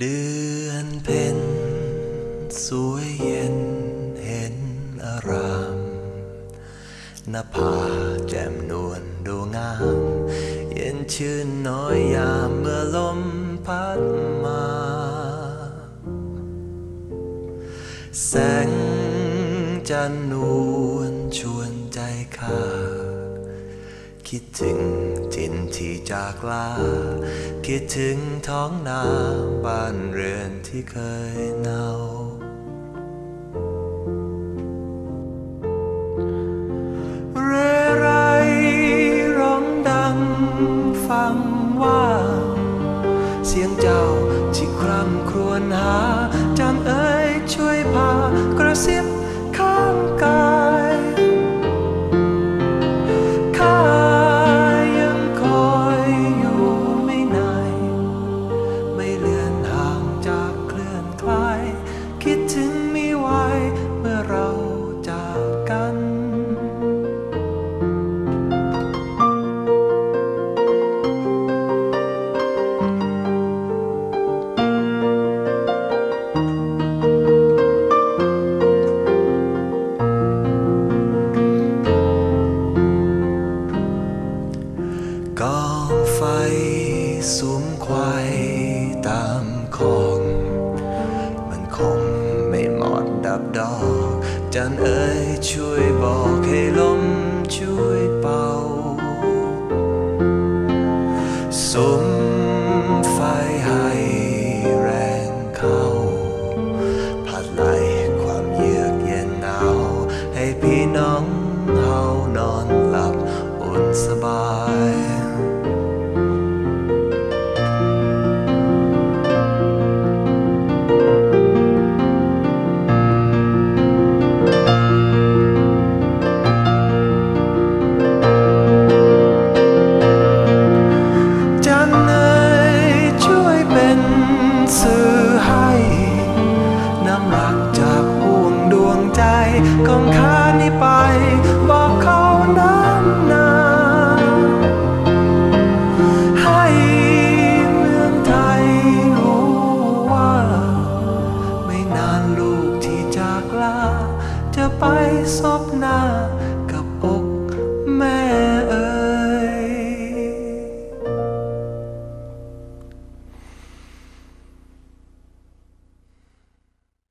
เดือนเพ็ญสวยเย็นเห็นอารามนภาแจ่มนวลดูงาม เย็นชื่นน้อยยามเมื่อลมพัดมา แสงจันนวลชวนใจข้า คิดถึงถิ่นที่จากลา คิดถึงท้องนาบ้านเรือนที่เคยเนาเกองไฟสุมควายตามคลองมันค สื่อให้น้ำรักจากห่วงดวงใจของข้านี้ไป บอกเขาน้ำนาให้เมืองไทยรู้ว่า ไม่นานลูกที่จากลา จะไปซบหน้า